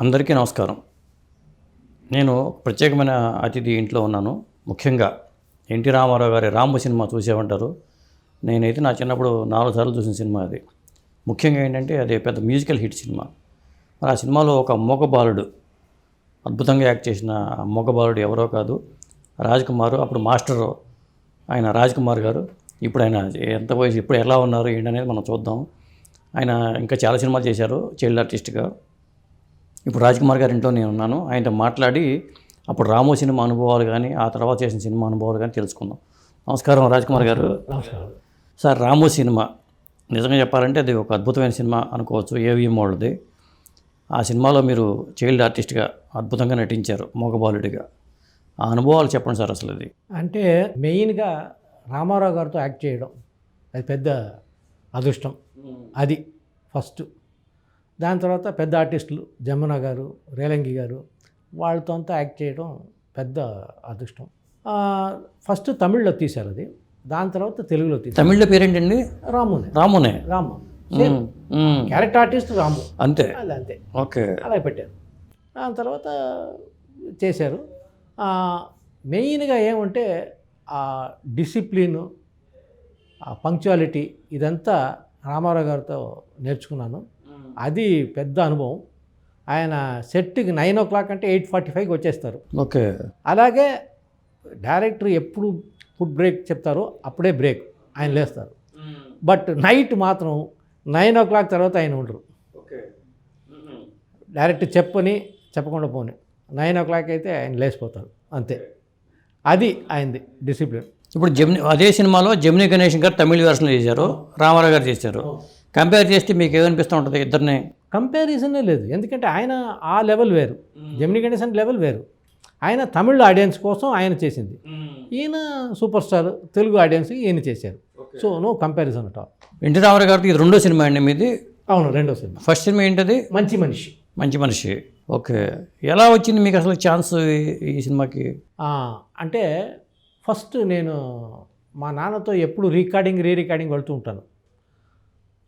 అందరికీ నమస్కారం. నేను ప్రత్యేకమైన అతిథి ఇంట్లో ఉన్నాను. ముఖ్యంగా ఎన్టీ రామారావు గారి రాము సినిమా చూసేవంటారు. నేనైతే నా చిన్నప్పుడు నాలుగు సార్లు చూసిన సినిమా అది. ముఖ్యంగా ఏంటంటే అది పెద్ద మ్యూజికల్ హిట్ సినిమా. మరి ఆ సినిమాలో ఒక మూగ బాలుడు అద్భుతంగా యాక్ట్ చేసిన ఆ మూగ బాలుడు ఎవరో కాదు రాజ్ కుమార్ అప్పుడు మాస్టర్ ఆయన రాజ్ కుమార్ గారు. ఇప్పుడు ఆయన ఎంత వయసు ఇప్పుడు ఎలా ఉన్నారు ఏంటనేది మనం చూద్దాం. ఆయన ఇంకా చాలా సినిమాలు చేశారు చైల్డ్ ఆర్టిస్ట్గా. ఇప్పుడు రాజ్కుమార్ గారి ఇంట్లో నేను ఉన్నాను. ఆయనతో మాట్లాడి అప్పుడు రాము సినిమా అనుభవాలు కానీ ఆ తర్వాత చేసిన సినిమా అనుభవాలు కానీ తెలుసుకుందాం. నమస్కారం రాజ్కుమార్ గారు. నమస్కారం. Sir Ramu cinema. నిజంగా చెప్పాలంటే అది ఒక అద్భుతమైన సినిమా అనుకోవచ్చు. ఏవిఎం వాళ్ళది. ఆ సినిమాలో మీరు చైల్డ్ ఆర్టిస్ట్గా అద్భుతంగా నటించారు మగబాలుడిగా. ఆ అనుభవాలు చెప్పండి సార్ అసలు అది. అంటే మెయిన్గా రామారావు గారితో యాక్ట్ చేయడం. అది పెద్ద అదృష్టం. అది ఫస్ట్. దాని తర్వాత పెద్ద ఆర్టిస్టులు జమున గారు రేలంగి గారు వాళ్ళతో అంతా యాక్ట్ చేయడం పెద్ద అదృష్టం. ఫస్ట్ తమిళ్ళో తీశారు అది. దాని తర్వాత తెలుగులో తీశారు. తమిళ్ళో పేరేంటండి? రామునే. రామునే. రాము. Character artist Ramu. అంతే. అది అంతే. ఓకే. అలా పెట్టారు. దాని తర్వాత చేశారు. మెయిన్గా ఏమంటే ఆ డిసిప్లిన్ ఆ పంక్చువాలిటీ ఇదంతా రామారావు గారితో నేర్చుకున్నాను. అది పెద్ద అనుభవం. ఆయన సెట్కి నైన్ ఓ క్లాక్ అంటే ఎయిట్ ఫార్టీ ఫైవ్కి వచ్చేస్తారు. ఓకే. అలాగే డైరెక్టర్ ఎప్పుడు ఫుడ్ బ్రేక్ చెప్తారో అప్పుడే బ్రేక్. ఆయన లేస్తారు. బట్ నైట్ మాత్రం నైన్ ఓ క్లాక్ తర్వాత ఆయన ఉండరు. ఓకే. డైరెక్ట్ చెప్పని చెప్పకుండా పోని. నైన్ ఓ క్లాక్ అయితే ఆయన లేచిపోతారు. అంతే. అది ఆయనది డిసిప్లిన్. ఇప్పుడు జమిని అదే సినిమాలో జమిని గణేష్ గారు తమిళ వెర్షన్ చేశారు. రామారావు గారు చేశారు. కంపేర్ చేస్తే మీకు ఏమనిపిస్తూ ఉంటుంది ఇద్దరిని. కంపారిజనే లేదు. ఎందుకంటే ఆయన ఆ లెవెల్ వేరు. జమిని గణేశన్ లెవెల్ వేరు. ఆయన తమిళ ఆడియన్స్ కోసం ఆయన చేసింది. ఈయన సూపర్ స్టార్ తెలుగు ఆడియన్స్కి ఈయన చేశారు. So no comparison at all NT Rama Rao గారికి ఇది రెండో సినిమా అండి మీది. అవును రెండో సినిమా. ఫస్ట్ సినిమా ఏంటది? మంచి మనిషి. మంచి మనిషి. ఓకే ఎలా వచ్చింది మీకు అసలు ఛాన్స్ ఈ- సినిమాకి? ఆ, అంటే ఫస్ట్ నేను మా నాన్నతో ఎప్పుడు రికార్డింగ్ రీ రికార్డింగ్ వెళ్తూ ఉంటాను.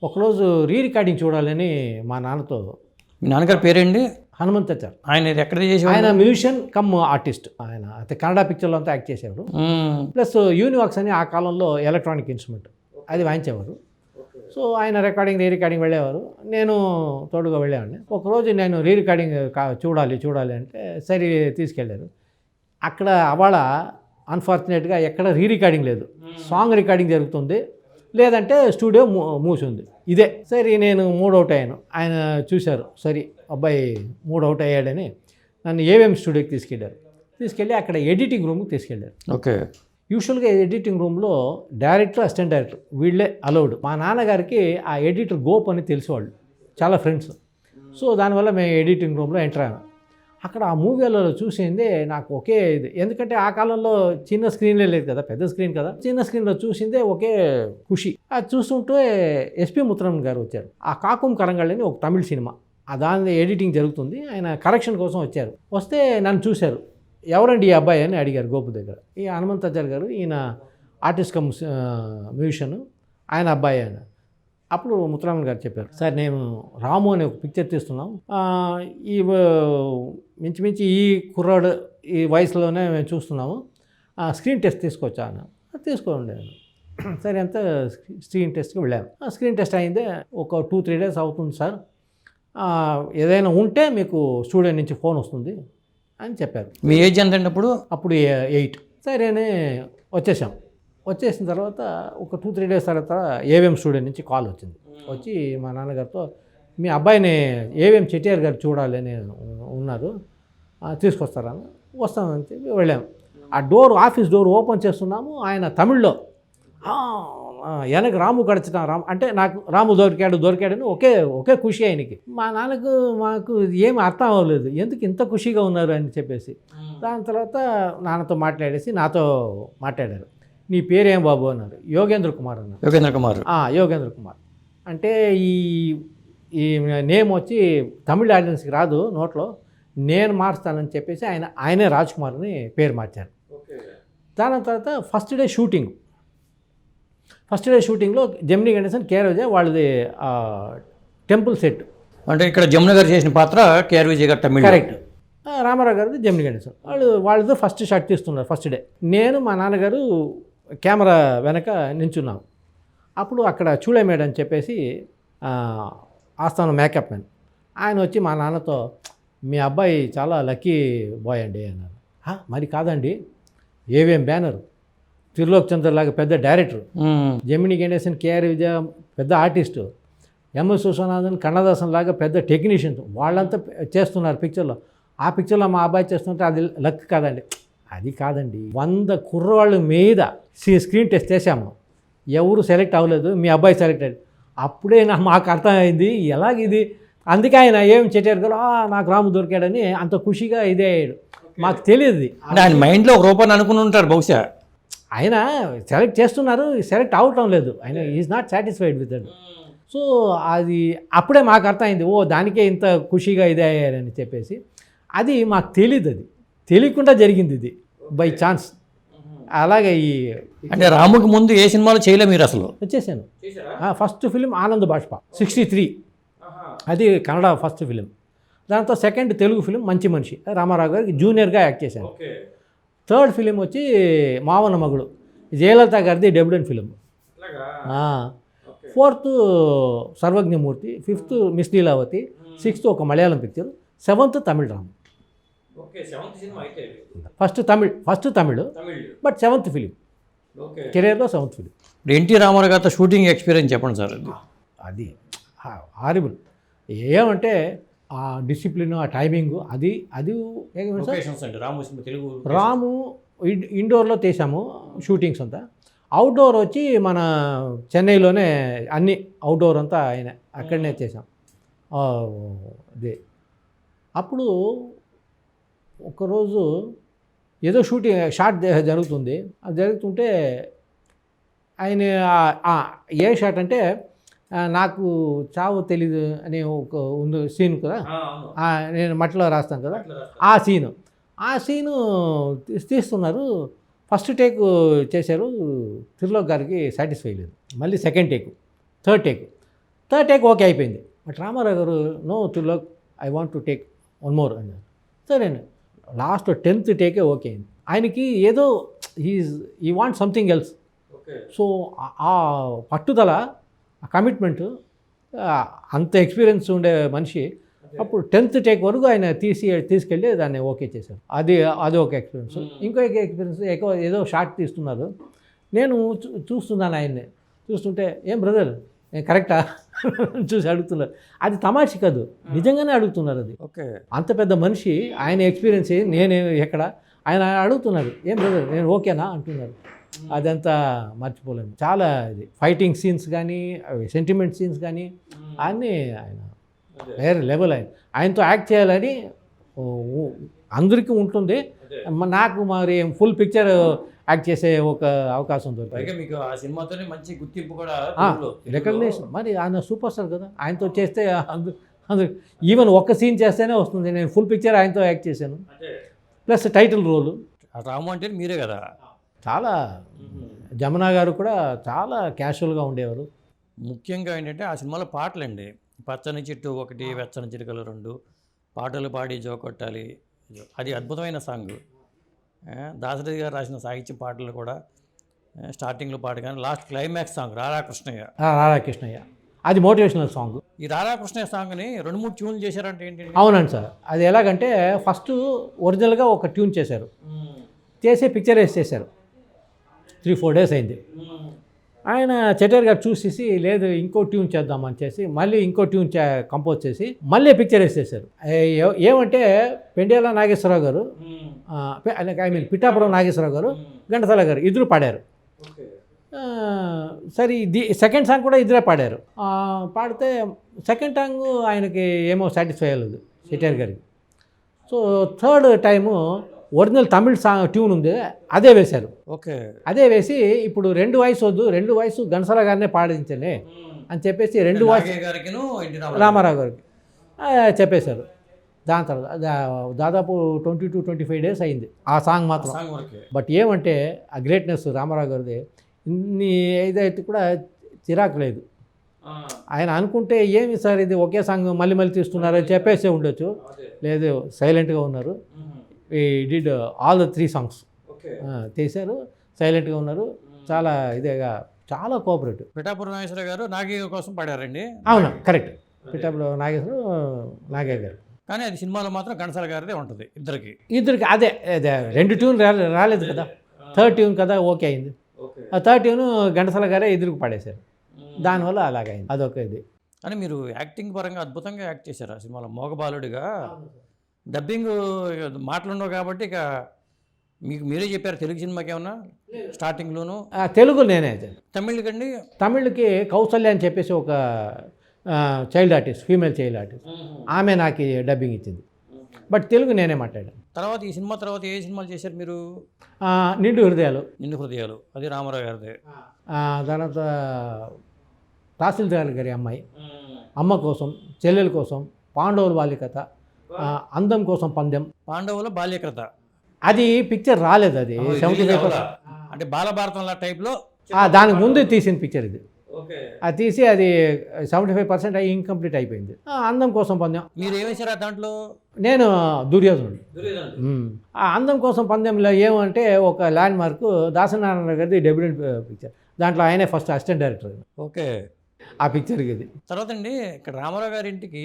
ఒకరోజు రీ రికార్డింగ్ చూడాలని మా నాన్నతో మీ నాన్నగారి పేరేంటి? హనుమంతాచార్ ఆయన ఎక్కడ చేసి ఆయన మ్యూజిషియన్ కమ్ ఆర్టిస్ట్. ఆయన అయితే కన్నడ పిక్చర్లో అంతా యాక్ట్ చేసేవారు. ప్లస్ యూనివాక్స్ అని ఆ కాలంలో ఎలక్ట్రానిక్ ఇన్స్ట్రుమెంట్ అది వాయించేవారు. సో ఆయన రికార్డింగ్ రీ రికార్డింగ్ వెళ్ళేవారు. నేను తోడుగా వెళ్ళేవాడిని. ఒకరోజు నేను రీ రికార్డింగ్ కా- చూడాలి చూడాలి అంటే సరే తీసుకెళ్ళారు. అక్కడ అవాళ అన్ఫార్చునేట్గా ఎక్కడ రీ రికార్డింగ్ లేదు సాంగ్ రికార్డింగ్ జరుగుతుంది. లేదంటే స్టూడియో మూసి ఉంది ఇదే. సరే నేను మూడ్ అవుట్ అయ్యాను. ఆయన చూశారు. సరే అబ్బాయి మూడ్ అవుట్ అయ్యాడని నన్ను ఏవిఎం స్టూడియోకి తీసుకెళ్ళారు. తీసుకెళ్ళి అక్కడ ఎడిటింగ్ రూమ్కి తీసుకెళ్ళారు. ఓకే. యూజువల్గా ఎడిటింగ్ రూమ్లో డైరెక్టర్ అసిస్టెంట్ డైరెక్టర్ వీళ్ళే అలౌడ్. మా నాన్నగారికి ఆ ఎడిటర్ గోప్ అని తెలిసేవాళ్ళు. చాలా ఫ్రెండ్స్. సో దానివల్ల మేము ఎడిటింగ్ రూమ్లో ఎంటర్ అయ్యాము అక్కడ ఆ మూవీలలో చూసిందే నాకు ఒకే ఇది. ఎందుకంటే ఆ కాలంలో చిన్న స్క్రీన్లే లేదు కదా పెద్ద స్క్రీన్ కదా. చిన్న స్క్రీన్లో చూసిందే ఒకే ఖుషి. అది చూస్తుంటే ఎస్పి ముత్రం గారు వచ్చారు. ఆ కాకుం కరంగళ్ళని ఒక తమిళ సినిమా. ఆ దాని ఎడిటింగ్ జరుగుతుంది. ఆయన కరెక్షన్ కోసం వచ్చారు. వస్తే నన్ను చూశారు. ఎవరండి ఈ అబ్బాయి అని అడిగారు గోపు దగ్గర. ఈ హనుమంతాచార్య గారు ఈయన ఆర్టిస్ట్ కమ్ మ్యూజిషియన్ ఆయన అబ్బాయి ఆయన. అప్పుడు ముత్తరామన్ గారు చెప్పారు సార్ నేను రాము అనే ఒక పిక్చర్ తీస్తున్నాం. ఈ మించుమించి ఈ కుర్రాడు ఈ వయసులోనే మేము చూస్తున్నాము. ఆ, స్క్రీన్ టెస్ట్ తీసుకొచ్చా అన్న. తీసుకోండి. సరే అంతా స్క్రీన్ టెస్ట్కి వెళ్ళాము ఆ స్క్రీన్ టెస్ట్ అయిందే ఒక టూ త్రీ డేస్ అవుతుంది సార్. ఏదైనా ఉంటే మీకు స్టూడియో నుంచి ఫోన్ వస్తుంది. అని చెప్పారు. మీ ఏజ్ ఎంత అప్పుడు? అప్పుడు ఎయిట్ సరేనే వచ్చేసాం. వచ్చేసిన తర్వాత ఒక టూ త్రీ డేస్ తర్వాత ఏవిఎం స్టూడియో నుంచి కాల్ వచ్చింది. వచ్చి మా నాన్నగారితో మీ అబ్బాయిని ఏవిఎం చెటిఆర్ గారు చూడాలి అని ఉన్నారు. ఆ, తీసుకొస్తారా? అని వస్తామని చెప్పి వెళ్ళాం. ఆ డోర్ ఆఫీస్ డోర్ ఓపెన్ చేస్తున్నాము. ఆయన తమిళ్ళో "ఆ, ఆ, వెనక రాము గడిచిన రాము అంటే నాకు రాము దొరికాడు దొరికాడని ఒకే ఒకే ఖుషి ఆయనకి. మా నాన్నకు మాకు ఏమి అర్థం అవ్వలేదు. ఎందుకు ఇంత ఖుషిగా ఉన్నారు? అని చెప్పేసి. దాని తర్వాత నాన్నతో మాట్లాడేసి నాతో మాట్లాడారు. నీ పేరేం బాబు అన్నారు. యోగేంద్ర కుమార్ అన్నారు. యోగేంద్ర కుమార్. "ఆ, యోగేంద్ర కుమార్. అంటే ఈ ఈ నేమ్ వచ్చి తమిళ ఆడియన్స్కి రాదు నోట్లో. నేను మారుస్తానని చెప్పేసి ఆయన ఆయనే రాజ్ కుమార్ అని పేరు మార్చారు. దాని తర్వాత first day shooting. First day షూటింగ్లో జెమినీ గణేశన్ కేరోజే వాళ్ళది టెంపుల్ సెట్. అంటే ఇక్కడ జమున గారు చేసిన పాత్ర కేఆర్ విజయ్ గారు తమిళ కరెక్ట్. రామారావు గారిది జమిని గణేశన్. వాళ్ళు వాళ్ళతో ఫస్ట్ షాట్ తీస్తున్నారు ఫస్ట్ డే. నేను మా నాన్నగారు కెమెరా వెనక నించున్నాం. అప్పుడు అక్కడ చూడే మేడం అని చెప్పేసి ఆస్థానం మేకప్ మ్యాన్. ఆయన వచ్చి మా నాన్నతో మీ అబ్బాయి చాలా లక్కీ బాయ్ అండి అన్నారు "హా, మరి కాదండి. ఏవేం బ్యానర్. త్రిలోక్ చంద్ర లాగా పెద్ద డైరెక్టర్. జమిని గణేశన్ కేఆర్ విజయ పెద్ద ఆర్టిస్టు. ఎంఎస్ విశ్వనాథన్ కన్నదాసన్ లాగా పెద్ద టెక్నీషియన్స్ వాళ్ళంతా చేస్తున్నారు పిక్చర్లో. ఆ పిక్చర్లో మా అబ్బాయి చేస్తుంటే అది లక్ కాదండి. అది కాదండి. వంద కుర్రవాళ్ళ మీద స్క్రీన్ టెస్ట్ చేశాము. ఎవరు సెలెక్ట్ అవ్వలేదు మీ అబ్బాయి సెలెక్ట్ అయ్యాడు. అప్పుడే నా మాకు అర్థమైంది ఎలాగిది అందుకే ఆయన ఏం చెప్పారు కదా "ఆ, నాకు రాము దొరికాడని అంత ఖుషిగా ఇదే అయ్యాడు. మాకు తెలియదు. ఆయన మైండ్లో ఒక రూపాన్ని అనుకుని ఉంటారు బహుశా. ఆయన సెలెక్ట్ చేస్తున్నారు సెలెక్ట్ అవటం లేదు. ఆయన is not satisfied with that. So అది అప్పుడే మాకు అర్థమైంది ఓ దానికే ఇంత ఖుషిగా ఇదే అయ్యారని చెప్పేసి. అది మాకు తెలియదు అది తెలియకుండా జరిగింది ఇది బై ఛాన్స్ అలాగే ఈ అంటే రాముకి ముందు ఏ సినిమాలు చేయలే మీరు అసలు? వచ్చేసాను first film Anand Bashpa sixty three అది కన్నడ ఫస్ట్ ఫిలిం దాంతో సెకండ్ తెలుగు ఫిలిం మంచి మనిషి రామారావు గారికి జూనియర్గా యాక్ట్ చేశాను. థర్డ్ ఫిలిం వచ్చి మావన మగుడు జయలలిత గారిది debutante film fourth Sarvajnamurthy fifth miss Leelavathi sixth ఒక Malayalam picture seventh Tamil drama first Tamil first Tamil but seventh film కెరీర్లో సెవెంత్ ఫిలిం ఎన్టీ రామారావు గారితో షూటింగ్ ఎక్స్పీరియన్స్ చెప్పండి సార్. అది అది హారిబుల్ ఏమంటే ఆ డిసిప్లిన్ ఆ టైమింగ్ అది అది రాము ఇండోర్లో తీసాము షూటింగ్స్ అంతా. అవుట్డోర్ వచ్చి మన చెన్నైలోనే అన్ని అవుట్డోర్ అంతా ఆయన అక్కడనే చేసాం ఆ, అదే. అప్పుడు ఒకరోజు ఏదో షూటింగ్ షాట్ జరుగుతుంది. అది జరుగుతుంటే ఆయన ఏ షాట్ అంటే నాకు చావు తెలీదు అనే ఒక ఉంది సీన్ కదా? నేను మట్టిలో రాస్తాను కదా? ఆ సీను ఆ సీను తీస్తున్నారు. ఫస్ట్ టేక్ చేశారు తిరులోక్ గారికి సాటిస్ఫై లేదు. మళ్ళీ second take third take. Third take okay అయిపోయింది. But Rama Rao garu no Trilok I want to take one more అన్నారు. సరే లాస్ట్ టెన్త్ టేకే ఓకే. అయింది ఆయనకి ఏదో ఈజ్ ఈ వాంట్ సంథింగ్ ఎల్స్. సో ఆ- పట్టుదల ఆ కమిట్మెంట్ అంత ఎక్స్పీరియన్స్ ఉండే మనిషి అప్పుడు టెన్త్ టేక్ వరకు ఆయన తీసి తీసుకెళ్ళి దాన్ని ఓకే చేశారు అది అది ఒక ఎక్స్పీరియన్స్. ఇంకో ఎక్స్పీరియన్స్ ఎక్కువ ఏదో షార్ట్ తీస్తున్నారు. నేను చూస్తున్నాను ఆయన్ని. చూస్తుంటే ఏం బ్రదర్ కరెక్టా? చూసి అడుగుతున్నారు. అది తమాషి కాదు. నిజంగానే అడుగుతున్నారు అది. ఓకే. అంత పెద్ద మనిషి ఆయన ఎక్స్పీరియన్స్ నేను ఎక్కడ? ఆయన అడుగుతున్నారు. ఏం బ్రదర్ నేను ఓకేనా? అంటున్నారు. అదంతా మర్చిపోలేము. చాలా ఇది. ఫైటింగ్ సీన్స్ కానీ సెంటిమెంట్ సీన్స్ కానీ అన్నీ ఆయన వేరే లెవెల్ ఆయన. ఆయనతో యాక్ట్ చేయాలని అందరికీ ఉంటుంది. నాకు మరి ఫుల్ పిక్చర్ యాక్ట్ చేసే ఒక అవకాశం దొరికింది. మీకు ఆ సినిమాతోనే మంచి గుర్తింపు కూడా. రికగ్నేషన్ మరి ఆయన సూపర్ స్టార్ కదా. ఆయనతో చేస్తే ఈవెన్ ఒక్క సీన్ చేస్తేనే వస్తుంది. నేను ఫుల్ పిక్చర్ ఆయనతో యాక్ట్ చేశాను. Plus title role. రాము అంటే మీరే కదా? చాలా జమునా గారు కూడా చాలా క్యాషువల్గా ఉండేవారు. ముఖ్యంగా ఏంటంటే ఆ సినిమాలో పాటలండి. పచ్చని చెట్టు ఒకటి వెచ్చని చిరుకలు రెండు పాటలు పాడి జోకొట్టాలి అది అద్భుతమైన సాంగ్. దాసరి గారు రాసిన సాహిత్య పాటలు కూడా స్టార్టింగ్లో పాట కానీ last climax song Radhakrishnaiah. Radhakrishnaiah. అది మోటివేషనల్ సాంగ్. ఈ రాధాకృష్ణయ్య సాంగ్ని రెండు మూడు ట్యూన్లు చేశారంటే ఏంటి? అవునండి సార్. అది ఎలాగంటే ఫస్ట్ ఒరిజినల్గా ఒక ట్యూన్ చేశారు. చేసి పిక్చర్ వేసి చేశారు. త్రీ ఫోర్ డేస్ అయింది. ఆయన చెటర్ గారు చూసేసి లేదు ఇంకో ట్యూన్ చేద్దామని చేసి మళ్ళీ ఇంకో ట్యూన్ చే కంపోజ్ చేసి మళ్ళీ పిక్చర్ వేసేసారు. ఏమంటే పెండేల నాగేశ్వరరావు గారు ఐ మీన్ పిఠాపురం నాగేశ్వరరావు గారు ఘంటసాల గారు ఇద్దరు పాడారు. సరే ఇది సెకండ్ సాంగ్ కూడా ఇద్దరే పాడారు. పాడితే సెకండ్ సాంగ్ ఆయనకి ఏమో సాటిస్ఫై అవ్వలేదు చెటిఆర్ గారికి so third time original Tamil song tune ఉంది అదే వేశారు. ఓకే. అదే వేసి ఇప్పుడు రెండు వయసు వద్దు రెండు వయసు ఘనసాల గారినే పాడించండి అని చెప్పేసి రెండు వాయిస్ రామారావు గారికి. చెప్పేశారు. దాని తర్వాత దా- దాదాపు twenty two twenty five days అయింది ఆ సాంగ్ మాత్రం. సాంగ్ వరకే. బట్ ఏమంటే ఆ గ్రేట్నెస్ రామారావు గారిది. ఇన్ని ఏదైతే కూడా చిరాకు లేదు. ఆయన అనుకుంటే ఏమి సార్ ఇది ఒకే సాంగ్ మళ్ళీ మళ్ళీ తీస్తున్నారు అని చెప్పేసి ఉండొచ్చు. లేదు సైలెంట్గా ఉన్నారు. ఈ did all the three songs తీశారు. సైలెంట్గా ఉన్నారు. చాలా ఇదేగా చాలా కోఆపరేటివ్ పిఠాపురం నాగేశ్వర గారు నాగి కోసం పాడారండి. అవును కరెక్ట్ పిఠాపురం నాగేశ్వరం నాగేశ్వర గారు. కానీ అది సినిమాలో మాత్రం ఘంటసాల గారిదే ఉంటుంది ఇద్దరికి. ఇద్దరికి అదే అదే రెండు ట్యూన్ రాలే రాలేదు కదా. థర్డ్ ట్యూన్ కదా ఓకే అయింది. ఆ థర్డ్ ట్యూన్ ఘంటసాల గారే ఎదురుకు పడేశారు. దానివల్ల అలాగైంది. అదొక ఇది. కానీ మీరు యాక్టింగ్ పరంగా అద్భుతంగా యాక్ట్ చేశారు ఆ సినిమాలో మోగబాలుడిగా. డబ్బింగ్ మాటలు ఉండవు కాబట్టి ఇక మీకు మీరే చెప్పారు తెలుగు సినిమాకి ఏమన్నా? స్టార్టింగ్లోను? తెలుగు నేనే తమిళ్ కండి తమిళ్కి కౌసల్య అని చెప్పేసి ఒక child artist female child artist. ఆమె నాకు డబ్బింగ్ ఇచ్చింది. బట్ తెలుగు నేనే మాట్లాడాను. తర్వాత ఈ సినిమా తర్వాత ఏ సినిమాలు చేశారు మీరు? నిండు హృదయాలు. నిండు హృదయాలు. అది రామారావు గారిదే. తర్వాత తహసీల్దార్ గారి అమ్మాయి. అమ్మ కోసం చెల్లెల కోసం పాండవుల బాలికత ఆ, అందం కోసం పందెం. పాండవుల బాల్యకృత అది పిక్చర్ రాలేదు అది సెవెంటీ ఫైవ్ అంటే బాలభారతం లా టైప్లో దానికి ముందు తీసిన పిక్చర్ ఇది. ఓకే. అది తీసి అది సెవెంటీ ఫైవ్ పర్సెంట్ అయ్యి ఇంకంప్లీట్ అయిపోయింది. ఆ, అందం కోసం పందెం. మీరు ఏమేశారా దాంట్లో? నేను దుర్యోధనుడు. ఆ అందం కోసం పందెంలో ఏమంటే ఒక ల్యాండ్ మార్క్ దాసనారాయణ గారిది డెబ్యూటెంట్ పిక్చర్ దాంట్లో ఆయనే ఫస్ట్ అసిస్టెంట్ డైరెక్టర్ ఓకే. ఆ పిక్చర్కి ఇది. తర్వాత అండి ఇక్కడ రామారావు గారి ఇంటికి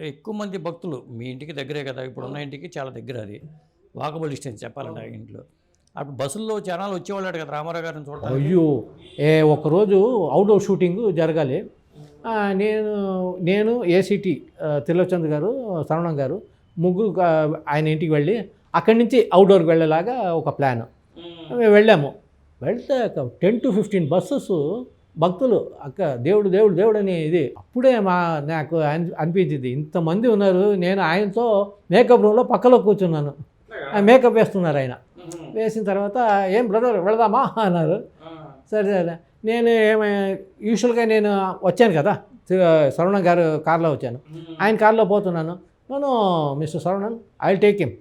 ఎక్కువ మంది భక్తులు మీ ఇంటికి దగ్గరే కదా ఇప్పుడు ఉన్న ఇంటికి చాలా దగ్గర అది. వాకబుల్ డిస్టెన్స్ చెప్పాలంటే ఆ ఇంట్లో. అప్పుడు బస్సుల్లో జనాలు వచ్చేవాళ్ళు కదా రామారావు గారిని చూడటానికి. అయ్యో ఏ ఒకరోజు అవుట్డోర్ షూటింగ్ జరగాలి. నేను నేను ఏసీటీ తిరులచంద్ గారు శరవణం గారు ముగ్గురు ఆయన ఇంటికి వెళ్ళి అక్కడి నుంచి అవుట్డోర్కి వెళ్ళేలాగా ఒక ప్లాన్. మేము. వెళ్ళాము. వెళ్తే టెన్ టు ఫిఫ్టీన్ బస్సెస్ భక్తులు అక్క దేవుడు దేవుడు దేవుడు అని ఇది. అప్పుడే మా నాకు అన్- అనిపించింది. ఇంతమంది ఉన్నారు నేను ఆయనతో మేకప్ రూమ్లో పక్కలో కూర్చున్నాను. ఆ మేకప్ వేస్తున్నారు ఆయన. వేసిన తర్వాత ఏం బ్రదర్ వెళదామా? అన్నారు. సరే సరే. నేను ఏమై యూజువల్గా నేను వచ్చాను కదా. శరవణన్ గారు కార్లో వచ్చాను. ఆయన కార్లో పోతున్నాను. నేను mister Saravanan I take him.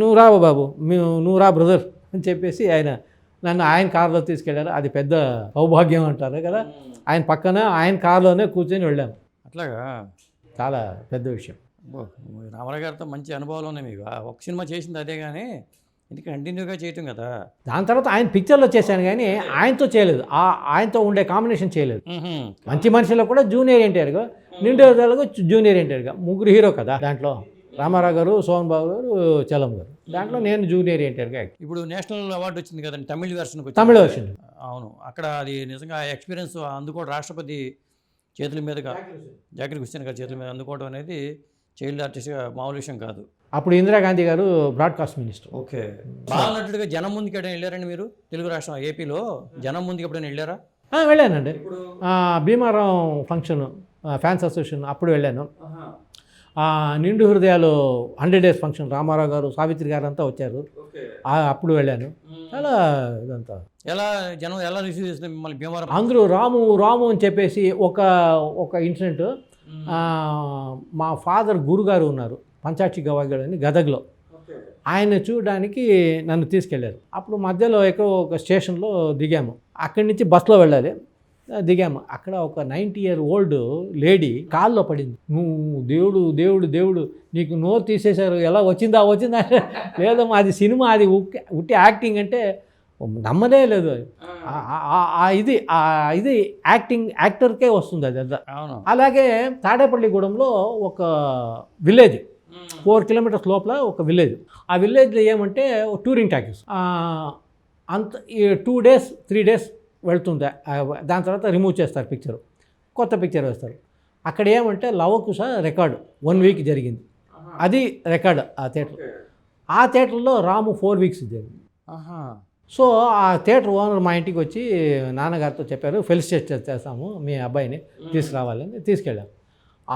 నువ్వు రా బాబు నువ్వు రా బ్రదర్ అని చెప్పేసి ఆయన నన్ను ఆయన కార్లో తీసుకెళ్ళారు. అది పెద్ద సౌభాగ్యం అంటారు కదా. ఆయన పక్కన ఆయన కార్లోనే కూర్చొని వెళ్ళాము అట్లాగా? చాలా పెద్ద విషయం. రామారావు గారితో మంచి అనుభవాలు ఉన్నాయి మీకు. ఒక సినిమా చేసింది అదే కానీ ఇది కంటిన్యూగా చేయటం కదా. దాని తర్వాత ఆయన పిక్చర్లో చేశాను కానీ ఆయనతో చేయలేదు. ఆ ఆయనతో ఉండే కాంబినేషన్ చేయలేదు. మంచి మనిషిలో కూడా జూనియర్ ఎన్టీఆర్గా నిండు జూనియర్ ఎన్టీఆర్గా ముగ్గురు హీరో కదా దాంట్లో. రామారావు గారు సోహన్ బాబు గారు చలం గారు. దాంట్లో నేను జూనియర్ ఎన్టీఆర్గా యాక్ట్ ఇప్పుడు నేషనల్ అవార్డు వచ్చింది కదండి తమిళ వెర్షన్కి తమిళ వర్షన్ అవును అక్కడ అది నిజంగా ఎక్స్పీరియన్స్ అందుకోవడం రాష్ట్రపతి చేతుల మీదుగా జాకిర్ హుస్సేన్ గారి చేతుల మీద అందుకోవడం అనేది చైల్డ్ ఆర్టిస్ట్గా మామూలు విషయం కాదు. అప్పుడు ఇందిరాగాంధీ గారు బ్రాడ్కాస్ట్ మినిస్టర్ ఓకే. బాలనటుడిగా జనం ముందుకి ఎప్పుడైనా వెళ్ళారండి మీరు? తెలుగు రాష్ట్రం ఏపీలో జనం ముందుకి ఎప్పుడైనా వెళ్ళారా? ఆ, వెళ్ళానండి. ఆ, భీమారాం ఫంక్షన్ ఫ్యాన్స్ అసోసియేషన్ అప్పుడు వెళ్ళాను. నిండు హృదయాలు హండ్రెడ్ డేస్ ఫంక్షన్. రామారావు గారు సావిత్రి గారు అంతా వచ్చారు అప్పుడు వెళ్ళాను. చాలా ఇదంతా. ఎలా జనం ఎలా రిసీవ్ చేస్తుంది మిమ్మల్ని భీమవరం? అందరూ రాము రాము అని చెప్పేసి ఒక ఒక ఇన్సిడెంట్ మా ఫాదర్ గురుగారు ఉన్నారు పంచాక్షి గవాయిగాడు అని గదగ్లో. ఆయన చూడడానికి నన్ను తీసుకెళ్ళారు. అప్పుడు మధ్యలో ఎక్కడో ఒక స్టేషన్లో దిగాము. అక్కడి నుంచి బస్సులో వెళ్ళాలి. దిగాము. అక్కడ ఒక నైంటీ ఇయర్ ఓల్డ్ లేడీ కాల్లో పడింది. నువ్వు దేవుడు దేవుడు దేవుడు నీకు నోరు తీసేశారు. ఎలా వచ్చిందా వచ్చిందా? లేదమ్మా అది సినిమా అది ఉట్టి యాక్టింగ్ అంటే నమ్మదే లేదు. ఇది ఆ ఇది యాక్టింగ్ యాక్టర్కే వస్తుంది అది. అవును. అలాగే తాడేపల్లిగూడెంలో ఒక విలేజ్ ఫోర్ కిలోమీటర్స్ లోపల ఒక విలేజ్. ఆ విలేజ్లో ఏమంటే టూరింగ్ టాకీస్. అంత టూ డేస్ త్రీ డేస్ వెళ్తుంది. దాని తర్వాత రిమూవ్ చేస్తారు పిక్చర్ కొత్త పిక్చర్ వేస్తారు. అక్కడ ఏమంటే లవకుశ రికార్డు వన్ వీక్ జరిగింది. అది రికార్డ్ ఆ థియేటర్ ఆ థియేటర్లో రాము ఫోర్ వీక్స్ జరిగింది. సో ఆ థియేటర్ ఓనర్ మా ఇంటికి వచ్చి నాన్నగారితో చెప్పారు ఫెలిసిటేట్ చేస్తాము మీ అబ్బాయిని తీసుకురావాలని తీసుకెళ్ళాం.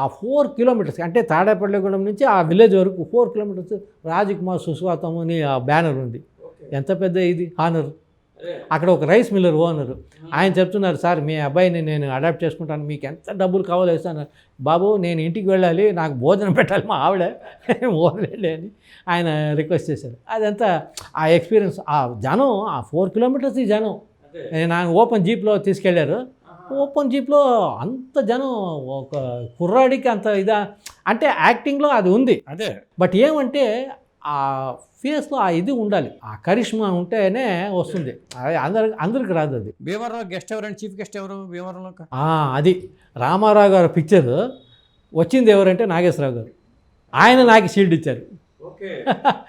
ఆ ఫోర్ కిలోమీటర్స్ అంటే తాడేపల్లిగూడెం నుంచి ఆ విలేజ్ వరకు ఫోర్ కిలోమీటర్స్ రాజకుమార్ సుస్వాతం అని ఆ బ్యానర్ ఉంది. ఎంత పెద్ద ఇది? హానర్ అక్కడ ఒక రైస్ మిల్లర్ ఓనర్. ఆయన చెప్తున్నారు సార్ మీ అబ్బాయిని నేను అడాప్ట్ చేసుకుంటాను. మీకు ఎంత డబ్బులు కావాలో ఇస్తాను బాబు నేను ఇంటికి వెళ్ళాలి నాకు భోజనం పెట్టాలి మా ఆవిడ. ఓనరండి అని ఆయన రిక్వెస్ట్ చేశారు. అదంతా ఆ ఎక్స్పీరియన్స్ ఆ జనం ఆ ఫోర్ కిలోమీటర్స్ ఈ జనం. నేను ఆయన ఓపెన్ జీప్లో తీసుకెళ్ళారు. ఓపెన్ జీప్లో అంత జనం ఒక కుర్రాడికి అంత ఇదా అంటే యాక్టింగ్లో అది ఉంది. అదే. బట్ ఏమంటే ఆ ఫేస్లో ఆ ఇది ఉండాలి. ఆ కరిష్మా ఉంటేనే వస్తుంది. అది అందరికి అందరికి రాదు అది. భీమవరంలో గెస్ట్ ఎవరండి చీఫ్ గెస్ట్ ఎవరు భీమవరంలో? ఆ, అది. రామారావు గారి పిక్చర్ వచ్చింది ఎవరంటే నాగేశ్వరరావు గారు. ఆయన నాకు షీల్డ్ ఇచ్చారు. ఓకే.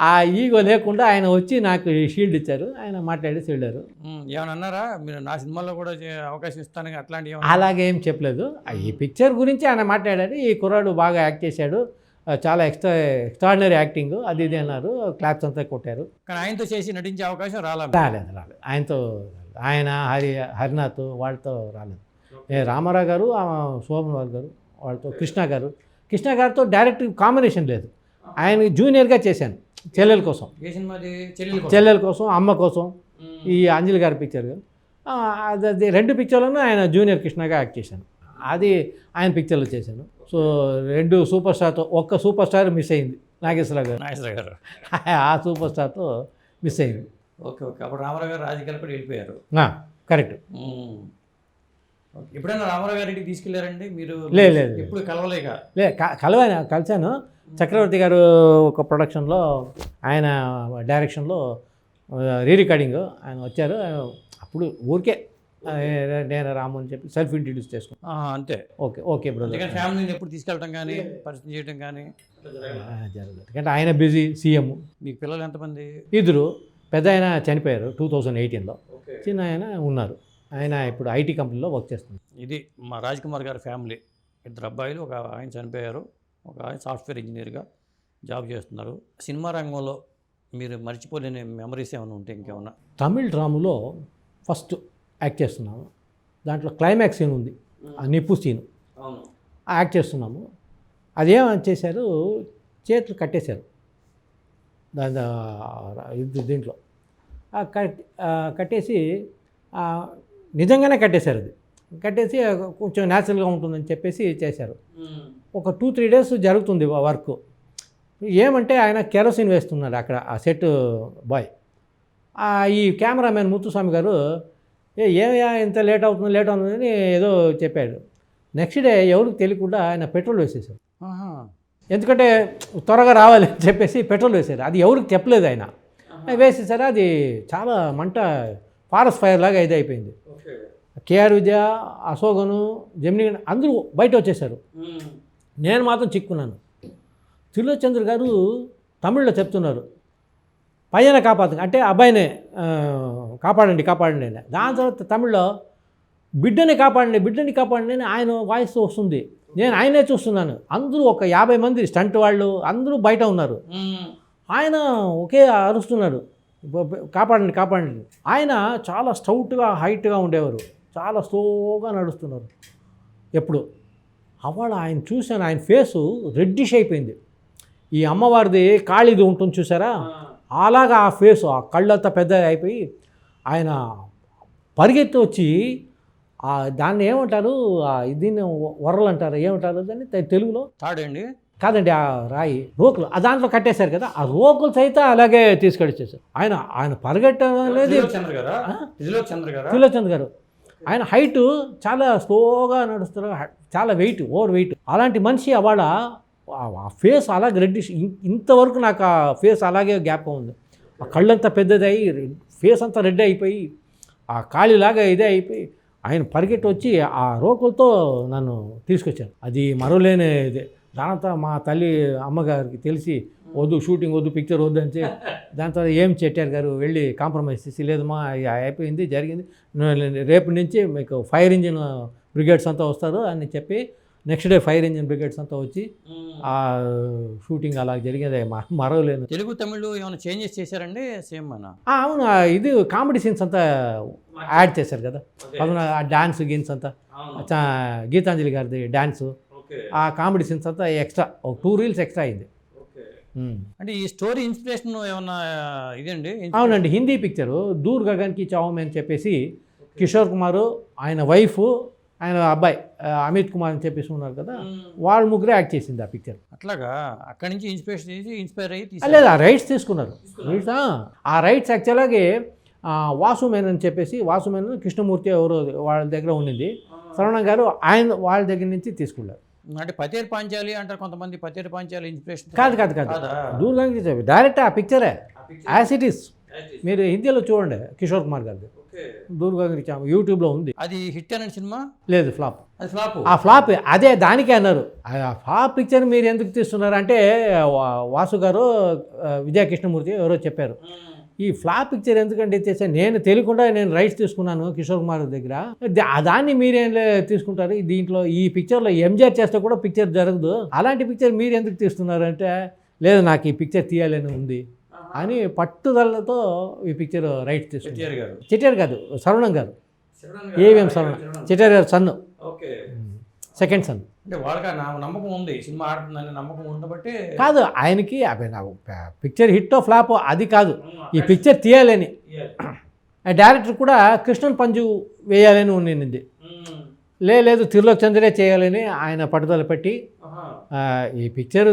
ఆ ఈగో లేకుండా ఆయన వచ్చి నాకు షీల్డ్ ఇచ్చారు. ఆయన మాట్లాడేసి వెళ్ళారు ఏమైనా అన్నారా? మీరు నా సినిమాలో కూడా అవకాశం ఇస్తాను అట్లాంటి అలాగేం చెప్పలేదు. ఆ ఈ పిక్చర్ గురించి ఆయన మాట్లాడారు ఈ కుర్రాడు బాగా యాక్ట్ చేశాడు. చాలా ఎక్స్ట్రా ఎక్స్ట్రాడినరీ యాక్టింగ్ అది ఇది అన్నారు. క్లాప్స్ అంతా కొట్టారు. కానీ ఆయనతో చేసి నటించే అవకాశం రాలా మీకు. రాలేదు రాలేదు. ఆయనతో ఆయన హరి హరినాథ్ వాళ్ళతో రాలేదు. రామారావు గారు శోభన్ బాబు గారు వాళ్ళతో కృష్ణ గారు. కృష్ణ గారితో డైరెక్ట్ కాంబినేషన్ లేదు. ఆయన జూనియర్గా చేశాను చెల్లెల కోసం. చెల్లెలు కోసం. అమ్మ కోసం ఈ అంజలి గారి పిక్చర్ అది రెండు పిక్చర్లను ఆయన జూనియర్ కృష్ణగా యాక్ట్ చేశాను. అది ఆయన పిక్చర్లో చేశాను. సో రెండు సూపర్ స్టార్తో ఒక్క సూపర్ స్టార్ మిస్ అయింది నాగేశ్వరరావు గారు. నాగేశ్వర గారు. ఆ సూపర్ స్టార్తో మిస్ అయింది. Okay okay. అప్పుడు రామారావు గారు రాజకీయాలు కూడా వెళ్ళిపోయారు. కరెక్ట్. ఎప్పుడైనా రామారావు గారికి తీసుకెళ్ళారండి? మీరు లే, లే, లే. ఎప్పుడు కలవలేక? లే క- కలవాను కలిశాను. చక్రవర్తి గారు ఒక ప్రొడక్షన్లో ఆయన డైరెక్షన్లో రీ రికార్డింగ్ ఆయన వచ్చారు. అప్పుడు ఊరికే నేను రాము అని చెప్పి సెల్ఫ్ ఇంట్రడ్యూస్ చేసుకున్నాను ఆ, అంతే. ఓకే ఓకే బ్రదర్ ఫ్యామిలీని ఎప్పుడు తీసుకెళ్ళటం కానీ పరిచయం చేయడం కానీ జరగదు. ఎందుకంటే ఆయన బిజీ సీఎం మీకు పిల్లలు ఎంతమంది? ఇద్దరు. పెద్ద ఆయన చనిపోయారు టూ థౌజండ్ ఎయిటీన్లో చిన్న ఆయన ఉన్నారు. ఆయన ఇప్పుడు ఐటీ కంపెనీలో వర్క్ చేస్తున్నారు. ఇది మా రాజ్ కుమార్ గారి ఫ్యామిలీ ఇద్దరు అబ్బాయిలు ఒక ఆయన చనిపోయారు ఒక ఆయన సాఫ్ట్వేర్ ఇంజనీర్గా జాబ్ చేస్తున్నారు. సినిమా రంగంలో మీరు మర్చిపోలేని మెమరీస్ ఏమైనా ఉంటే ఇంకేమన్నా? తమిళ్ డ్రామాలో ఫస్ట్ యాక్ట్ చేస్తున్నాము. దాంట్లో క్లైమాక్స్ సీన్ ఉంది. ఆ నిప్పు సీన్. యాక్ట్ చేస్తున్నాము. అదేం చేశారు? చేతులు కట్టేశారు. దాని దీంట్లో. కట్టేసి నిజంగానే కట్టేశారు అది. కట్టేసి కొంచెం న్యాచురల్గా ఉంటుందని చెప్పేసి చేశారు. ఒక టూ త్రీ డేస్ జరుగుతుంది వర్క్ ఏమంటే ఆయన కెరోసిన్ వేస్తున్నాడు అక్కడ ఆ సెట్ బాయ్ ఈ కెమెరామెన్ ముత్తుస్వామి గారు ఏ ఏమయ్యా ఇంత లేట్ అవుతుంది లేట్ అవుతుందని ఏదో చెప్పాడు. నెక్స్ట్ డే ఎవరికి తెలియకుండా ఆయన పెట్రోల్ వేసేసారు. ఎందుకంటే త్వరగా రావాలి అని చెప్పేసి పెట్రోల్ వేశారు అది ఎవరికి చెప్పలేదు ఆయన. వేసేసారు అది చాలా మంట ఫారెస్ట్ ఫైర్ లాగా ఇది అయిపోయింది. కేఆర్ విద్య అశోకను జమిని అందరూ బయట వచ్చేసారు నేను మాత్రం చిక్కున్నాను. త్రిలోచంద్ర గారు తమిళ్ళో చెప్తున్నారు. పైన కాపాడు అంటే అబ్బాయినే కాపాడండి కాపాడండి అని. దాని తర్వాత తమిళ్ళో బిడ్డని కాపాడండి బిడ్డని కాపాడండి అని ఆయన వాయిస్ వస్తుంది. నేను ఆయనే చూస్తున్నాను. అందరూ ఒక యాభై మంది స్టంట్ వాళ్ళు అందరూ బయట ఉన్నారు. ఆయన ఒకే అరుస్తున్నాడు. కాపాడండి కాపాడండి. ఆయన చాలా స్టౌట్గా హైట్గా ఉండేవారు. చాలా స్లోగా నడుస్తున్నారు. ఎప్పుడు? అవాళ ఆయన చూశాను ఆయన ఫేసు రెడ్డిష్ అయిపోయింది. ఈ అమ్మవారిది కాళీది ఉంటుంది చూసారా? అలాగా ఆ ఫేసు ఆ కళ్ళంతా పెద్ద అయిపోయి ఆయన పరిగెత్తి వచ్చి దాన్ని ఏమంటారు? ఆ దీన్ని వరలు అంటారు. ఏమంటారు? దాన్ని తెలుగులో తాడండి? కాదండి ఆ రాయి రోకులు. ఆ దాంట్లో కట్టేశారు కదా ఆ రోకులు సైతం అలాగే తీసుకొచ్చేసారు ఆయన ఆయన పరిగెట్టడం అనేది చంద్ర గారా? ఆయన హైట్ చాలా స్లోగా నడుస్తారు చాలా వెయిట్ ఓవర్ వెయిట్. అలాంటి మనిషి అవాళ ఆ ఫేస్ అలాగే రెడ్డిష్ ఇంతవరకు నాకు ఆ ఫేస్ అలాగే గ్యాప్ ఉంది. ఆ కళ్ళంతా పెద్దదయ్యి ఫేస్ అంతా రెడ్ అయిపోయి ఆ ఖాళీలాగా ఇదే అయిపోయి ఆయన పరిగెట్టి వచ్చి ఆ రోకులతో నన్ను తీసుకొచ్చాను అది మరవలేని ఇది. దానంతా మా తల్లి అమ్మగారికి తెలిసి వద్దు షూటింగ్ వద్దు పిక్చర్ వద్దు అని చెప్పి దాని తర్వాత ఏం చెట్టారు గారు? వెళ్ళి కాంప్రమైజ్ చేసి లేదమ్మా అయిపోయింది జరిగింది. రేపు నుంచి మీకు ఫైర్ ఇంజిన్ బ్రిగేడ్స్ అంతా వస్తారు అని చెప్పి next day fire engine brigades అంతా వచ్చి ఆ షూటింగ్ అలా జరిగేది మ- మరవలేను. తెలుగు తమిళ్ ఏమైనా చేంజెస్ చేశారండి సేమ్ మన? అవును ఇది కామెడీ సీన్స్ అంతా యాడ్ చేశారు కదా. అవును ఆ డాన్స్ గీన్స్ అంతా. గీతాంజలి గారిది డాన్స్. ఆ కామెడీ సీన్స్ అంతా ఎక్స్ట్రా ఒక టూ రీల్స్ ఎక్స్ట్రా అయింది. అంటే ఈ స్టోరీ ఇన్స్పిరేషన్ ఏమన్నా ఇదండి? అవునండి హిందీ పిక్చరు దూర్ గగన్కి చావమే అని చెప్పేసి కిషోర్ కుమార్ ఆయన వైఫ్ ఆయన అబ్బాయి. అమిత్ కుమార్ అని చెప్పేసి ఉన్నారు కదా వాళ్ళు ముగ్గురే యాక్ట్ చేసింది ఆ పిక్చర్ అట్లాగా అక్కడి నుంచి ఇన్స్పిరేషన్ చేసి ఇన్స్పైర్ అయ్యి లేదు ఆ రైట్స్ తీసుకున్నారు. రైట్స్ ఆ రైట్స్ యాక్చువల్గా వాసు మేనన్ అని చెప్పేసి వాసు మేనన్ కృష్ణమూర్తి ఎవరో వాళ్ళ దగ్గర ఉండింది. శరవణ గారు ఆయన వాళ్ళ దగ్గర నుంచి తీసుకున్నారు అంటే పతేరు పాంచాలి అంటారు కొంతమంది పతేరు పాంచాలి ఇన్స్పిరేషన్ కాదు కాదు కాదు. దూరంగా డైరెక్ట్ ఆ పిక్చరే యాజ్ ఇట్ ఈస్ మీరు హిందీలో చూడండి కిషోర్ కుమార్ గారిది. దూర్గంగి చామ యూట్యూబ్లో ఉంది. అది హిట్ అనే సినిమా? లేదు ఫ్లాప్. అది ఫ్లాప్? ఆ ఫ్లాప్ అదే దానికే అన్నారు. ఆ ఫ్లాప్ పిక్చర్ మీరు ఎందుకు తీస్తున్నారు అంటే వాసు గారు విజయ కృష్ణమూర్తి ఎవరో చెప్పారు. ఈ ఫ్లాప్ పిక్చర్ ఎందుకంటే చేసా నేను తెలియకుండా నేను రైట్స్ తీసుకున్నాను కిషోర్ కుమార్ దగ్గర. దాన్ని మీరేం తీసుకుంటారు. దీంట్లో ఈ పిక్చర్లో ఎంజాయ్ చేస్తే కూడా పిక్చర్ జరగదు. అలాంటి పిక్చర్ మీరు ఎందుకు తీస్తున్నారు అంటే లేదు నాకు ఈ పిక్చర్ తీయాలని ఉంది. అని పట్టుదలతో ఈ పిక్చర్ రైట్స్ తీసుకున్నారు చిట్టారు కాదు సరవణం గారు. ఏవిఎం సరవణ చిట్టారు గారు సన్ను. ఓకే. సెకండ్ సన్ అంటే వాళ్ళకి నమ్మకం ఉంది. సినిమా ఆడుతుందని నమ్మకం ఉండబట్టి కాదు ఆయనకి పిక్చర్ హిట్ ఫ్లాప్ అది కాదు. ఈ పిక్చర్ తీయాలని. ఆ డైరెక్టర్ కూడా కృష్ణన్ పంజు వేయాలని ఉండింది. లే లేదు తిరులోక్ చంద్రే చేయాలని ఆయన పట్టుదల పెట్టి ఈ పిక్చర్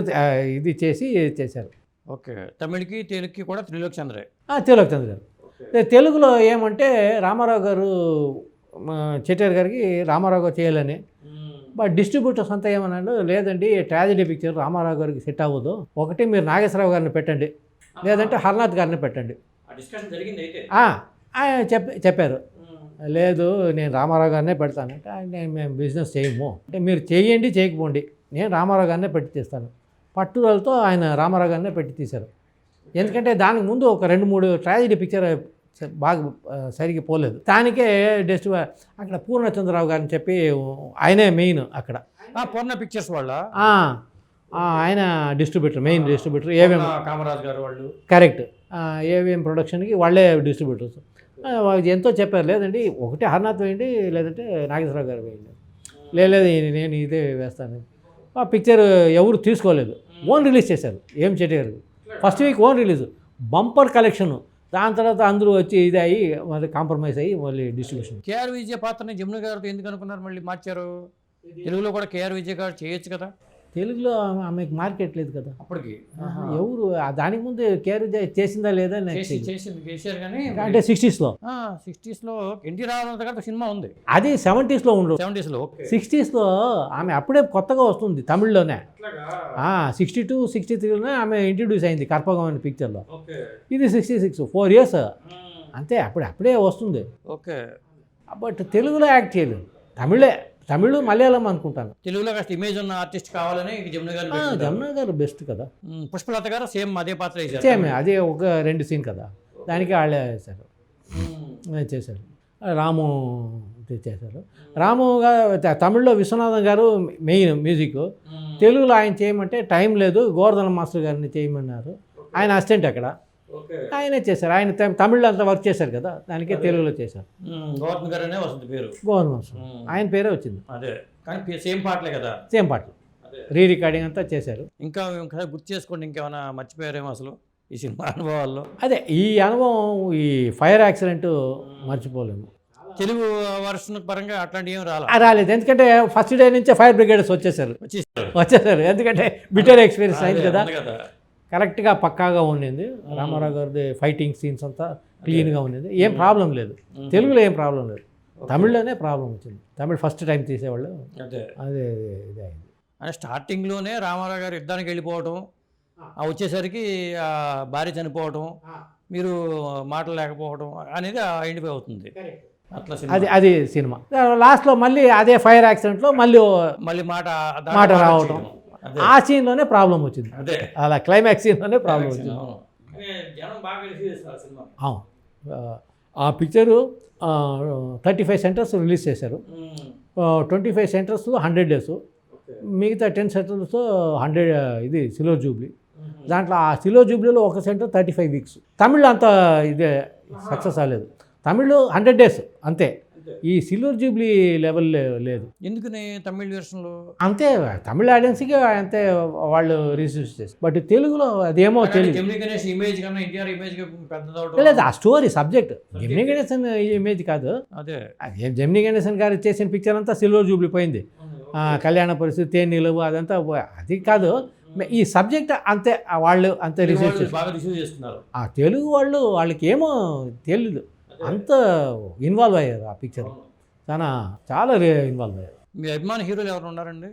ఇది చేసి చేశారు. ఓకే. తమిళకి తెలుగుకి కూడా త్రిలోక్ చంద్రే తిరులోక్ చంద్ర తెలుగులో ఏమంటే రామారావు గారు చెట్టారు గారికి రామారావు గారు చేయాలని. బట్ డిస్ట్రిబ్యూటర్స్ అంతా ఏమన్నాడు లేదండి ట్రాజడీ పిక్చర్ రామారావు గారికి సెట్ అవ్వదు. ఒకటి మీరు నాగేశ్వరరావు గారిని పెట్టండి. లేదంటే హర్నాథ్ గారిని పెట్టండి. ఆ డిస్కషన్ జరిగింది అయితే. ఆ, ఆయన చెప్ చెప్పారు. లేదు నేను రామారావు గారినే పెడతానంటే ఆయన నేను మేము బిజినెస్ చేయము. అంటే మీరు చేయండి చేయకపోండి. నేను రామారావు గారినే పెట్టి తీస్తాను. పట్టుదలతో ఆయన రామారావు గారినే పెట్టి తీశారు ఎందుకంటే దానికి ముందు ఒక రెండు మూడు ట్రాజడీ పిక్చర్ బాగా సరిగ్గా పోలేదు. దానికే డెస్ట్ అక్కడ పూర్ణచంద్రరావు గారిని చెప్పి ఆయనే మెయిన్ అక్కడ. పూర్ణ పిక్చర్స్ వాళ్ళ? ఆయన distributor main distributor Poorna Kamaraj garu వాళ్ళు. కరెక్ట్ ఏవిఎం ప్రొడక్షన్కి వాళ్ళే డిస్ట్రిబ్యూటర్స్ ఎంతో చెప్పారు లేదండి ఒకటి హర్నాథ్ వేయండి లేదంటే నాగేశ్వరరావు గారు వేయండి. "లే- లేదు నేను ఇదే వేస్తాను. ఆ పిక్చర్ ఎవరు తీసుకోలేదు. ఓన్ రిలీజ్ చేశారు. ఏం గారు first week own release bumper collection దాని తర్వాత అందరూ వచ్చి ఇది అయ్యి మళ్ళీ కాంప్రమైజ్ అయ్యి మళ్ళీ డిస్ట్రిబ్యూషన్ కేఆర్ విజయ పాత్రని జమున గారితో ఎందుకు అనుకున్నారు మళ్ళీ మార్చారు? తెలుగులో కూడా కేఆర్ విజయ్ గారు చేయొచ్చు కదా? తెలుగులో ఆమె- ఆమెకు మార్కెట్ లేదు కదా. అప్పటికి. ఎవరు? దానికి ముందు కేర్ చేసిందా లేదా. చేసింది కేసీఆర్ కానీ అంటే సిక్స్టీస్లో సిక్స్టీస్లో ఎన్టీ రామారావు సినిమా ఉంది. అది సెవెంటీస్లో ఉండవు సెవెంటీస్లో సిక్స్టీస్లో ఆమె అప్పుడే కొత్తగా వస్తుంది తమిళ్ళోనే. సిక్స్టీ టూ సిక్స్టీ త్రీలోనే ఆమె ఇంట్రడ్యూస్ అయింది కర్పగం అనే పిక్చర్లో ఇది సిక్స్టీ సిక్స్ ఫోర్ ఇయర్స్ అంతే అప్పుడే అప్పుడే వస్తుంది. ఓకే. బట్ తెలుగులో యాక్ట్ చేయలేదు. తమిళే తమిళ్ మలయాళం అనుకుంటాను. తెలుగులో కాస్త ఇమేజ్ ఉన్న ఆర్టిస్ట్ కావాలని జమున గారు జమున గారు బెస్ట్ కదా. పుష్పలత గారు సేమ్ అదే పాత్ర సేమ్ అదే ఒక రెండు సీన్ కదా. దానికి వాళ్ళే వేశారు. చేశారు. రాము చేశారు రాము గారు తమిళ్ళో విశ్వనాథం గారు మెయిన్ మ్యూజిక్ తెలుగులో ఆయన చేయమంటే టైం లేదు. గోవర్ధన మాస్టర్ గారిని చేయమన్నారు. ఆయన అసిస్టెంట్ అక్కడ. ఆయనే చేశారు. ఆయన తమిళ్ళో అంతా వర్క్ చేశారు కదా దానికే తెలుగులో చేశారు. గౌతమ్ గారు అనే వస్తుంది పేరు. గోవర్ధన ఆయన పేరే వచ్చింది. అదే. కానీ సేమ్ పాటలే కదా? సేమ్ పాటలు. రీ రికార్డింగ్ అంతా చేశారు. ఇంకా గుర్తు చేసుకోండి ఇంకేమైనా మర్చిపోయారేమో అసలు ఈ సినిమా అనుభవాల్లో? అదే ఈ అనుభవం ఈ ఫైర్ యాక్సిడెంట్ మర్చిపోలేము. తెలుగు వర్షన్ పరంగా అట్లాంటి ఏం రాలా? ఆ, రాలేదు. ఎందుకంటే ఫస్ట్ డే నుంచే ఫైర్ బ్రిగేడర్స్ వచ్చేసారు. వచ్చేసారు. వచ్చేసారు. ఎందుకంటే బిటర్ ఎక్స్పీరియన్స్ అయింది కదా. కరెక్ట్గా పక్కాగా ఉండింది. రామారావు గారిది ఫైటింగ్ సీన్స్ అంతా క్లీన్గా ఉండింది. ఏం ప్రాబ్లం లేదు. తెలుగులో ఏం ప్రాబ్లం లేదు. తమిళ్ళోనే ప్రాబ్లం వచ్చింది. తమిళ్ ఫస్ట్ టైం తీసేవాళ్ళు. అదే. అదే ఇదే అయింది. అంటే స్టార్టింగ్లోనే రామారావు గారు యుద్ధానికి వెళ్ళిపోవటం వచ్చేసరికి భార్య చనిపోవటం మీరు మాటలు లేకపోవడం అనేది ఐడెంటిఫై అవుతుంది. అట్లా అది అది సినిమా. లాస్ట్లో మళ్ళీ అదే ఫైర్ యాక్సిడెంట్లో మళ్ళీ మళ్ళీ మాట మాట రావటం. ఆ సీన్లోనే ప్రాబ్లం వచ్చింది. అలా క్లైమాక్స్ సీన్లోనే ప్రాబ్లం వచ్చింది. అవును. ఆ, picture thirty five centres release చేశారు. Twenty five centres hundred days. మిగతా టెన్ సెంటర్స్ హండ్రెడ్ ఇది సిల్వర్ జూబ్లీ. దాంట్లో ఆ సిల్వర్ జూబ్లీలో ఒక centre thirty five weeks. Tamil అంత ఇదే సక్సెస్ అవ్వలేదు. తమిళ్ హండ్రెడ్ డేస్ అంతే. ఈ సిల్వర్ జూబ్లీ లెవెల్ లేదు. ఎందుకని తమిళ వెర్షన్లో అంతే తమిళ ఆడియన్స్కి అంతే వాళ్ళు రిసీవ్ చేస్తారు బట్ తెలుగులో అదేమో తెలియదు జమినీ గణేష్ ఇమేజ్ కన్నా ఎన్టీఆర్ ఇమేజ్ లేదు ఆ story subject Gemini Ganesan image కాదు. అదే. జెమినీ గణేశన్ గారు చేసిన పిక్చర్ అంతా సిల్వర్ జూబ్లీ పోయింది. ఆ, కళ్యాణ పరిస్థితి తేనీలు అదంతా పో- అది కాదు. ఈ సబ్జెక్ట్ అంతే వాళ్ళు అంతే రిసీవ్ బాగా చేస్తున్నారు. ఆ తెలుగు వాళ్ళు వాళ్ళకి ఏమో తెలీదు. అంత ఇన్వాల్వ్ అయ్యారు ఆ పిక్చర్. చాలా చాలా ఇన్వాల్వ్ అయ్యారు. మీ అభిమాన హీరోలు ఎవరు ఉన్నారండి?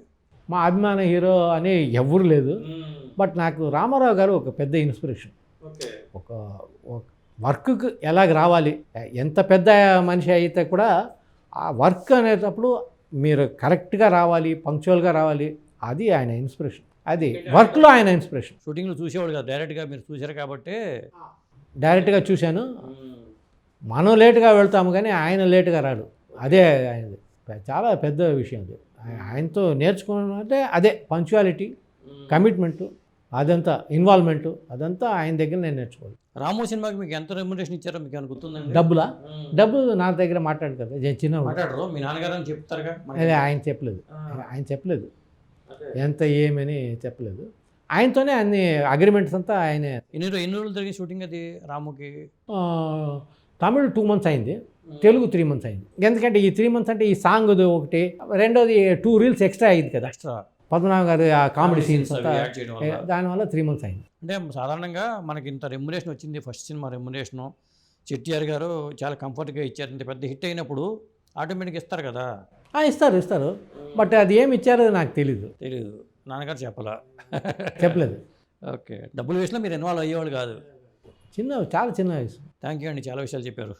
మా అభిమాన హీరో అని ఎవ్వరు లేదు. బట్ నాకు రామారావు గారు ఒక పెద్ద ఇన్స్పిరేషన్. ఒక వర్క్కి ఎలాగ రావాలి ఎంత పెద్ద మనిషి అయితే కూడా ఆ వర్క్ అనేటప్పుడు మీరు కరెక్ట్గా రావాలి పంక్చువల్గా రావాలి అది ఆయన ఇన్స్పిరేషన్. అది వర్క్లో ఆయన ఇన్స్పిరేషన్. షూటింగ్లో చూసేవాడు కదా డైరెక్ట్గా మీరు చూశారు కాబట్టి. డైరెక్ట్గా చూశాను. మనం లేటుగా వెళ్తాము కానీ ఆయన లేటుగా రాడు. అదే ఆయనది. చాలా పెద్ద విషయం అది. ఆయ- ఆయనతో నేర్చుకోవడం అంటే అదే పంక్చువాలిటీ కమిట్మెంటు అదంతా ఇన్వాల్వ్మెంటు అదంతా ఆయన దగ్గర నేను నేర్చుకోవాలి. రాము సినిమాకి మీకు ఎంత రెమ్యునరేషన్ ఇచ్చారో మీకు ఏమైనా గుర్తుందండి? డబ్బులా? డబ్బు నా దగ్గర మాట్లాడు కదా నేను చిన్నవాడు మాట్లాడరు మీ నాన్నగారు అని చెప్తారుగా? అదే ఆయన చెప్పలేదు. ఆయన చెప్పలేదు. ఎంత ఏమని చెప్పలేదు. ఆయనతోనే అన్ని అగ్రిమెంట్స్ అంతా ఆయనే ఎన్ని ఎన్ని రోజులు జరిగింది షూటింగ్ అది రాముకి? తమిళ్ టూ మంత్స్ అయింది తెలుగు త్రీ మంత్స్ అయింది. ఎందుకంటే ఈ త్రీ మంత్స్ అంటే ఈ సాంగ్ ఒకటి రెండోది టూ రీల్స్ ఎక్స్ట్రా అయింది కదా. ఎక్స్ట్రా పద్మనాభ గారి ఆ కామెడీ సీన్స్ దానివల్ల త్రీ మంత్స్ అయింది. అంటే సాధారణంగా మనకి ఇంత రెమ్యునేషన్ వచ్చింది ఫస్ట్ సినిమా రెమ్యునేషను చెట్టిఆర్ గారు చాలా కంఫర్ట్గా ఇచ్చారు. ఇంత పెద్ద హిట్ అయినప్పుడు ఆటోమేటిక్గా ఇస్తారు కదా. ఇస్తారు ఇస్తారు. బట్ అది ఏమి ఇచ్చారో నాకు తెలీదు. తెలియదు నాన్నగారు చెప్పలా? చెప్పలేదు. ఓకే. డబ్బుల విషయంలో మీరు ఇన్వాల్వ్ అయ్యేవాళ్ళు కాదు. చిన్న చాలా చిన్న వయసు. థ్యాంక్ యూ అండి చాలా విషయాలు చెప్పారు.